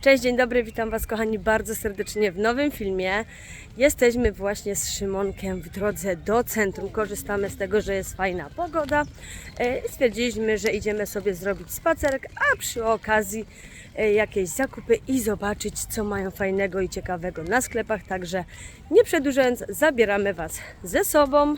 Cześć, dzień dobry, witam Was kochani bardzo serdecznie w nowym filmie. Jesteśmy właśnie z Szymonkiem w drodze do centrum. Korzystamy z tego, że jest fajna pogoda. E, Stwierdziliśmy, że idziemy sobie zrobić spacerek, a przy okazji e, jakieś zakupy i zobaczyć, co mają fajnego i ciekawego na sklepach. Także nie przedłużając, zabieramy Was ze sobą.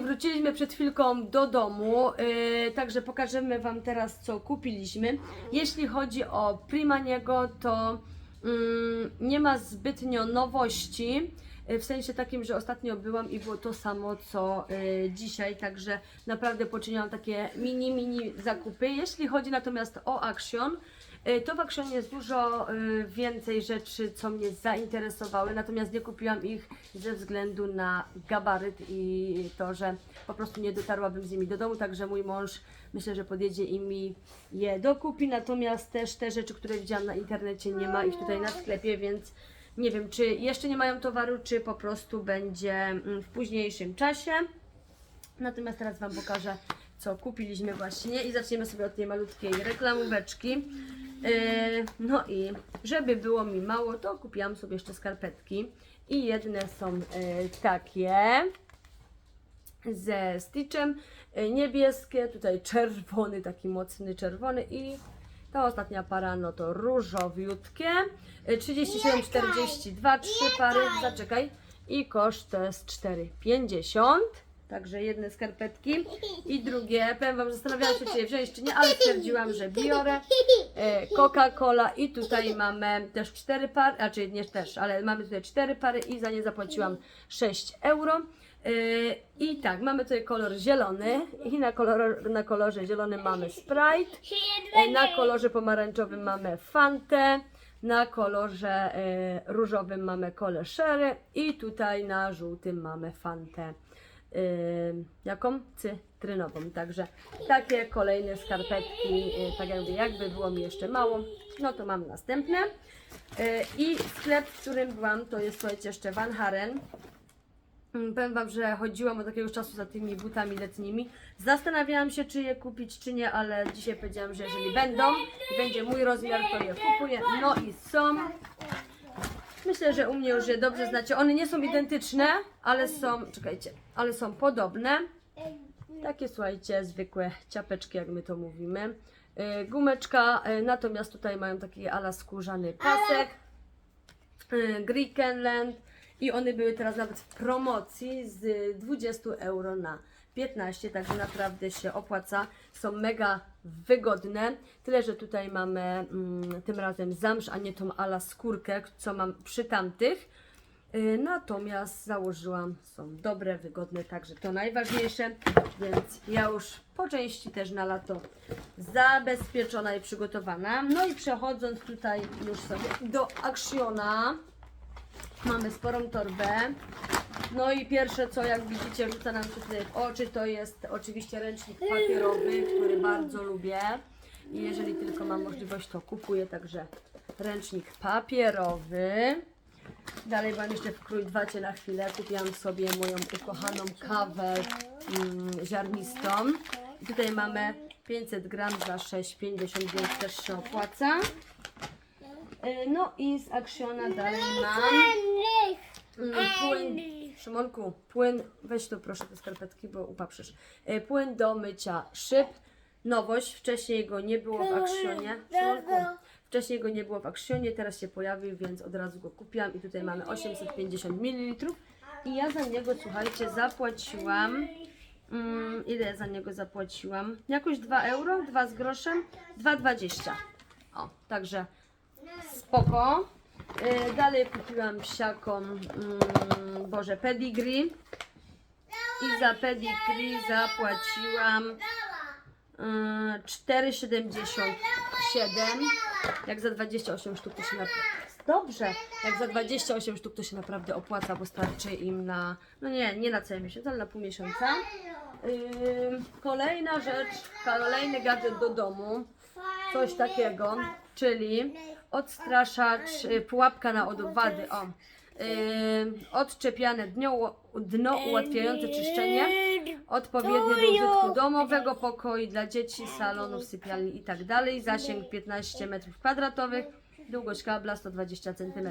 Wróciliśmy przed chwilką do domu, yy, także pokażemy Wam teraz, co kupiliśmy. Jeśli chodzi o Primaniego, to mm, nie ma zbytnio nowości. yy, W sensie takim, że ostatnio byłam i było to samo co yy, dzisiaj, także naprawdę poczyniłam takie mini, mini zakupy. Jeśli chodzi natomiast o Action, to w Actionie jest dużo yy, więcej rzeczy, co mnie zainteresowały, natomiast nie kupiłam ich ze względu na gabaryt i to, że po prostu nie dotarłabym z nimi do domu, także mój mąż myślę, że podjedzie i mi je dokupi, natomiast też te rzeczy, które widziałam na internecie, nie ma ich tutaj na sklepie, więc nie wiem, czy jeszcze nie mają towaru, czy po prostu będzie mm, w późniejszym czasie. Natomiast teraz Wam pokażę, co kupiliśmy właśnie i zaczniemy sobie od tej malutkiej reklamóweczki. Yy, no i żeby było mi mało, to kupiłam sobie jeszcze skarpetki. I jedne są yy, takie ze Stitchem, yy, niebieskie, tutaj czerwony, taki mocny czerwony. I ta ostatnia para, no to różowiutkie, Yy, 37,42, trzy pary, zaczekaj, i koszt to jest 4,50. Także jedne skarpetki i drugie. Powiem Wam, zastanawiałam się, czy je wziąć, czy nie, ale stwierdziłam, że biorę. E, Coca-Cola i tutaj mamy też cztery pary, a czy nie też, ale mamy tutaj cztery pary i za nie zapłaciłam 6 euro. E, I tak, mamy tutaj kolor zielony i na, kolor, na kolorze zielonym mamy Sprite, e, na kolorze pomarańczowym mamy Fantę, na kolorze różowym mamy kolę Sherry i tutaj na żółtym mamy Fantę. Jaką? Cytrynową. Także takie kolejne skarpetki, yy, tak jakby, jakby było mi jeszcze mało, no to mam następne. Yy, I sklep, w którym byłam, to jest słuchajcie jeszcze Van Haren. Mm, Powiem Wam, że chodziłam od jakiegoś czasu za tymi butami letnimi. Zastanawiałam się, czy je kupić, czy nie, ale dzisiaj powiedziałam, że jeżeli będą i będzie mój rozmiar, to je kupuję. No i są. Myślę, że u mnie już je dobrze znacie. One nie są identyczne, ale są, czekajcie, ale są podobne. Takie słuchajcie, zwykłe ciapeczki, jak my to mówimy. Yy, Gumeczka, yy, natomiast tutaj mają taki ala skórzany pasek. Yy, Griekenland i one były teraz nawet w promocji z 20 euro na 15, także naprawdę się opłaca. Są mega wygodne. Tyle, że tutaj mamy mm, tym razem zamsz, a nie tą ala skórkę, co mam przy tamtych. Y, Natomiast założyłam, są dobre, wygodne, także to najważniejsze, więc ja już po części też na lato zabezpieczona i przygotowana. No i przechodząc tutaj już sobie do Actiona, mamy sporą torbę. No i pierwsze co, jak widzicie, rzuca nam się tutaj w oczy, to jest oczywiście ręcznik papierowy, który bardzo lubię. I jeżeli tylko mam możliwość, to kupuję, także ręcznik papierowy. Dalej byłam jeszcze w Krójdwacie na chwilę. Kupiłam sobie moją ukochaną kawę mm, ziarnistą. I tutaj mamy 500 gram za 6,50, więc też się opłaca. Y, No i z Actiona dalej mam mm, płyn. Szymonku, płyn, weź tu proszę te skarpetki, bo upaprzysz. Y, Płyn do mycia szyb. Nowość, wcześniej go nie było w. Szymonku, wcześniej go nie było w Actionie, teraz się pojawił, więc od razu go kupiłam i tutaj mamy 850 ml. I ja za niego, słuchajcie, zapłaciłam. Mm, ile ja za niego zapłaciłam? Jakoś 2 euro, 2 z groszem, 2,20. O, także spoko. Y, dalej kupiłam psiakom, mm, Boże, pedigree. I za pedigree zapłaciłam y, 4,77. Jak za 28 sztuk to się naprawdę... Dobrze, jak za 28 sztuk to się naprawdę opłaca, bo starczy im na... No nie, nie na cały miesiąc, ale na pół miesiąca. Kolejna rzecz, kolejny gadżet do domu, coś takiego, czyli odstraszacz, y, pułapka na odwady, o. Ym, odczepiane dno, dno ułatwiające czyszczenie, odpowiednie do użytku domowego, pokoi dla dzieci, salonów, sypialni i tak dalej, zasięg 15 m2, długość kabla 120 cm,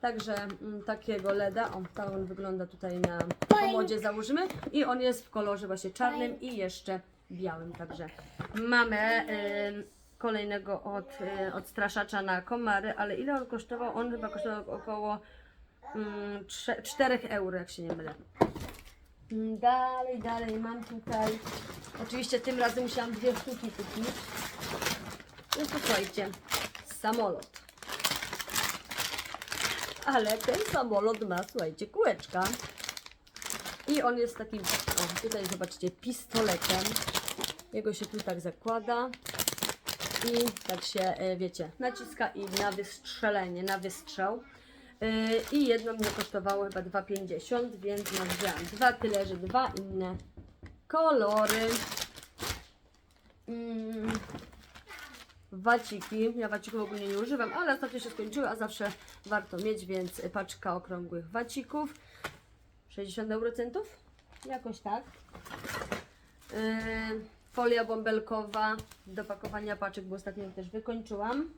także mm, takiego LEDa, o tak on wygląda tutaj na pomodzie założymy i on jest w kolorze właśnie czarnym i jeszcze białym, także mamy ym, kolejnego od, y, odstraszacza na komary, ale ile on kosztował? On chyba kosztował około mm, trze- 4 euro, jak się nie mylę. Mm, Dalej, dalej mam tutaj. Oczywiście tym razem musiałam dwie sztuki kupić. No słuchajcie, samolot. Ale ten samolot ma, słuchajcie, kółeczka. I on jest takim, o, tutaj zobaczcie, pistoletem. Jego się tu tak zakłada. I tak się, e, wiecie, naciska i na wystrzelenie, na wystrzał. E, I jedno mnie kosztowało chyba 2,50, więc no wzięłam dwa, tyle że dwa inne kolory. Mm, waciki. Ja wacików ogólnie nie używam, ale ostatnio się skończyły, a zawsze warto mieć, więc paczka okrągłych wacików. 60 eurocentów? Jakoś tak. Yy, folia bąbelkowa do pakowania paczek, bo ostatnio też wykończyłam.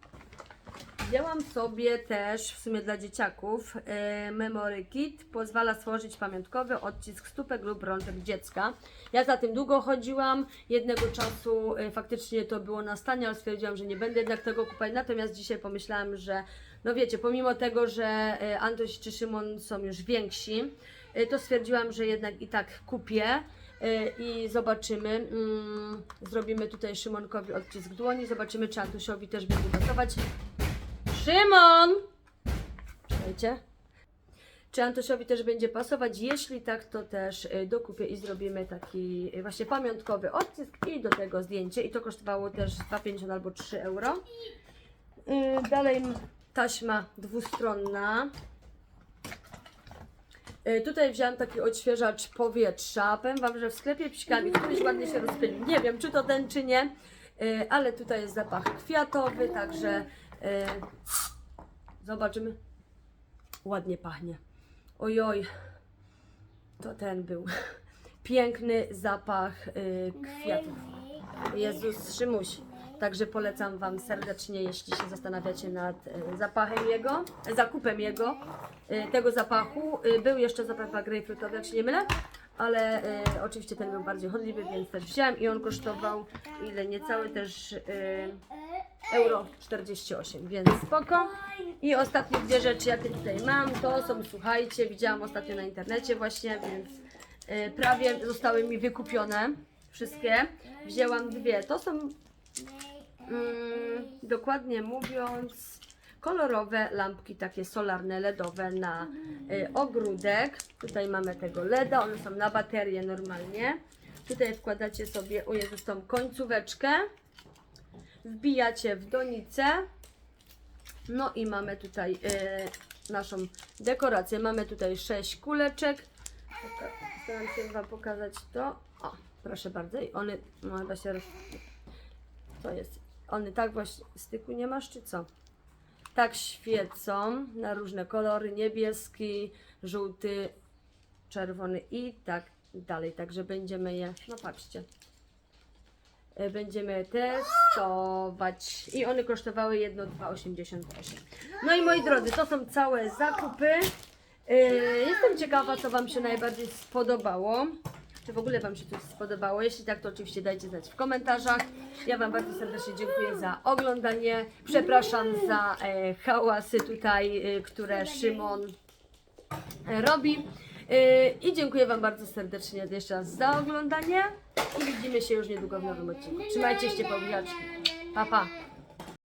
Wzięłam sobie też, w sumie dla dzieciaków, e, Memory Kit. Pozwala stworzyć pamiątkowy odcisk stópek lub rączek dziecka. Ja za tym długo chodziłam. Jednego czasu e, faktycznie to było na stanie, ale stwierdziłam, że nie będę jednak tego kupować. Natomiast dzisiaj pomyślałam, że no wiecie, pomimo tego, że e, Antoś czy Szymon są już więksi, to stwierdziłam, że jednak i tak kupię. E, I zobaczymy, mm, zrobimy tutaj Szymonkowi odcisk dłoni, zobaczymy czy Antosiowi też będzie pasować. Szymon! Czekajcie. Czy Antosiowi też będzie pasować? Jeśli tak, to też y, dokupię i zrobimy taki y, właśnie pamiątkowy odcisk i do tego zdjęcie. I to kosztowało też 2,50 albo 3 euro. Dalej taśma dwustronna. Y, Tutaj wziąłem taki odświeżacz powietrza. Powiem Wam, że w sklepie psikami któryś ładnie się rozpylił. Nie wiem, czy to ten, czy nie, Y, ale tutaj jest zapach kwiatowy, także y, zobaczymy. Ładnie pachnie. Ojoj, to ten był. Piękny zapach kwiatów. Jezus, Szymuś. Także polecam Wam serdecznie, jeśli się zastanawiacie nad y, zapachem jego, zakupem jego, y, tego zapachu. Y, Był jeszcze zapach grejpfrutowy, jak się nie mylę, ale oczywiście ten był bardziej chodliwy, więc też wziąłem i on kosztował ile niecały też euro 48, więc spoko. I ostatnie dwie rzeczy, jakie tutaj mam, to są, słuchajcie, widziałam ostatnio na internecie właśnie, więc prawie zostały mi wykupione wszystkie. Wzięłam dwie. To są, mm, dokładnie mówiąc, kolorowe lampki takie solarne, LEDowe na y, ogródek. Tutaj mamy tego LEDa, one są na baterię normalnie. Tutaj wkładacie sobie, o Jezus, tą końcóweczkę wbijacie w donicę. No i mamy tutaj e, naszą dekorację. Mamy tutaj sześć kuleczek. Staram się Wam pokazać to. O, proszę bardzo. I one, no chyba się roz... To jest. One tak właśnie, styku nie masz czy co? Tak świecą na różne kolory. Niebieski, żółty, czerwony i tak dalej. Także będziemy je, no patrzcie e, będziemy testować. I one kosztowały jedno 2,88. No i moi drodzy, to są całe zakupy. E, Jestem ciekawa, co Wam się najbardziej spodobało. Czy w ogóle Wam się coś spodobało? Jeśli tak, to oczywiście dajcie znać w komentarzach. Ja Wam bardzo serdecznie dziękuję za oglądanie. Przepraszam za e, hałasy tutaj, e, które Szymon e, robi. Yy, I dziękuję Wam bardzo serdecznie jeszcze raz za oglądanie i widzimy się już niedługo w nowym odcinku. Trzymajcie się, powijaczki. Pa, pa.